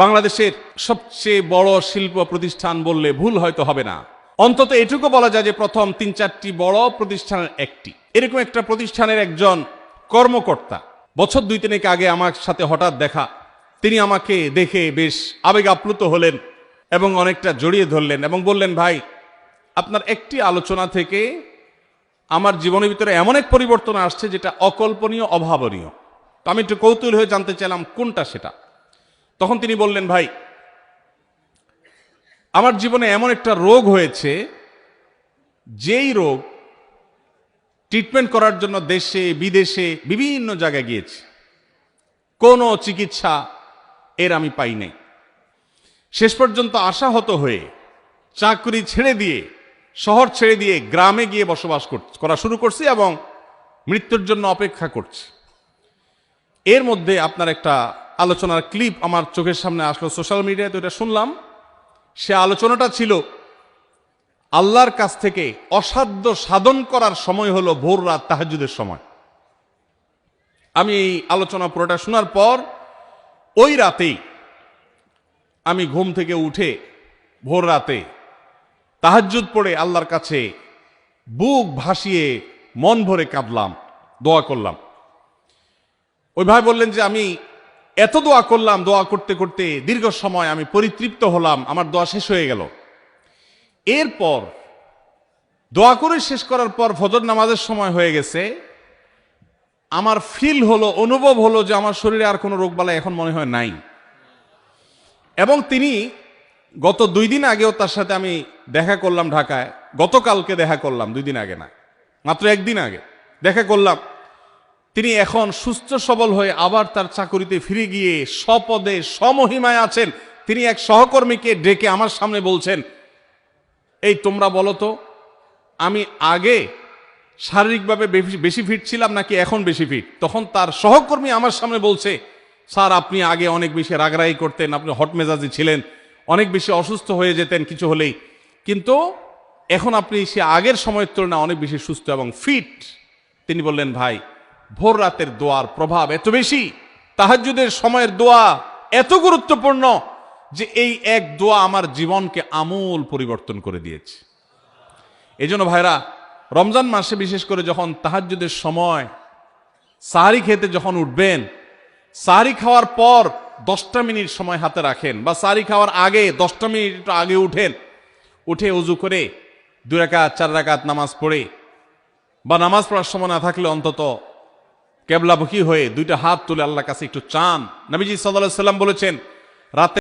বাংলাদেশের সবচেয়ে বড় শিল্প প্রতিষ্ঠান বললে ভুল হয়তো হবে না। অন্তত এটুকু বলা যায় যে প্রথম তিন চারটি বড় প্রতিষ্ঠানের একটি। এরকম একটা প্রতিষ্ঠানের একজন কর্মকর্তা, বছর দুই তিনেক আগে আমার সাথে হঠাৎ দেখা। তিনি আমাকে দেখে বেশ আবেগ আপ্লুত হলেন এবং অনেকটা জড়িয়ে ধরলেন এবং বললেন, ভাই, আপনার একটি আলোচনা থেকে আমার জীবনের ভিতরে এমন এক পরিবর্তন আসছে যেটা অকল্পনীয়, অভাবনীয়। তো আমি একটু কৌতূহল হয়ে জানতে চাইলাম, কোনটা সেটা? তখন তিনি বললেন, ভাই, আমার জীবনে এমন একটা রোগ হয়েছে, যেই রোগ ট্রিটমেন্ট করার জন্য দেশে, বিদেশে, বিভিন্ন জায়গায় গিয়েছি। কোনো চিকিৎসা এর আমি পাই নাই। শেষ পর্যন্ত আশাহত হয়ে চাকরি ছেড়ে দিয়ে, শহর ছেড়ে দিয়ে গ্রামে গিয়ে বসবাস কর- শুরু করছি এবং মৃত্যুর জন্য অপেক্ষা করছি। এর মধ্যে আপনার একটা আলোচনার ক্লিপ আমার চোখের সামনে আসলো সোশ্যাল মিডিয়ায়, তো এটা শুনলাম। সে আলোচনাটা ছিল, আল্লাহর কাছ থেকে অসাধ্য সাধন করার সময় হলো ভোর রাত তাহাজুদের সময়। আমি এই আলোচনা পুরোটা শোনার পর, ওই রাতেই আমি ঘুম থেকে উঠে ভোর রাতে তাহাজ্জুদ পড়ে আল্লাহর কাছে বুক ভাসিয়ে মন ভরে কাঁদলাম, দোয়া করলাম। ওই ভাই বললেন যে, আমি এত দোয়া করলাম, দোয়া করতে করতে দীর্ঘ সময় আমি পরিতৃপ্ত হলাম, আমার দোয়া শেষ হয়ে গেল। এরপর, দোয়া করে শেষ করার পর ফজর নামাজের সময় হয়ে গেছে। আমার ফিল হলো, অনুভব হলো যে আমার শরীরে আর কোনো রোগবালাই এখন মনে হয় নাই। এবং তিনি গত দুই দিন আগেও তার সাথে আমি দেখা করলাম ঢাকায়। গতকালকে দেখা করলাম, দুই দিন আগে না, মাত্র একদিন আগে দেখা করলাম। তিনি এখন সুস্থ সবল হয়ে আবার তার চাকুরিতে ফিরে গিয়ে স্বপদে সমহিমায় আছেন। তিনি এক সহকর্মীকে ডেকে আমার সামনে বলছেন, এই তোমরা বলো তো, আমি আগে শারীরিকভাবে বেশি- ফিট ছিলাম নাকি এখন বেশি ফিট তখন তার সহকর্মী আমার সামনে বলছে, স্যার, আপনি আগে অনেক বেশি রাগরাই করতেন, আপনি হট মেজাজি ছিলেন, অনেক বেশি অসুস্থ হয়ে যেতেন কিছু হলেই। কিন্তু এখন আপনি সে আগের সময়ের তুলনায় অনেক বেশি সুস্থ এবং ফিট তিনি বললেন, ভাই ভোর রাতের দোয়ার প্রভাব এত বেশি, তাহাজ্জুদের সময়ের দোয়া এত গুরুত্বপূর্ণ যে এই এক দোয়া আমার জীবনকে আমূল পরিবর্তন করে দিয়েছে। এই জন্য ভাইরা, রমজান মাসে বিশেষ করে যখন তাহাজ্জুদের সময় সাহারি খেতে যখন উঠবেন, সাহারি খাওয়ার পর দশটা মিনিট সময় হাতে রাখেন বা সাহারি খাওয়ার আগে দশটা মিনিট আগে উঠেন, উঠে উজু করে দু রাকাত চার রাকাত নামাজ পড়ে বা নামাজ পড়ার সময় না থাকলে অন্তত কেবলামুখী হয়ে দুইটা হাত তুলে আল্লাহ কাছে একটু চান। নবীজি সাল্লাহ সাল্লাম বলেছেন রাতে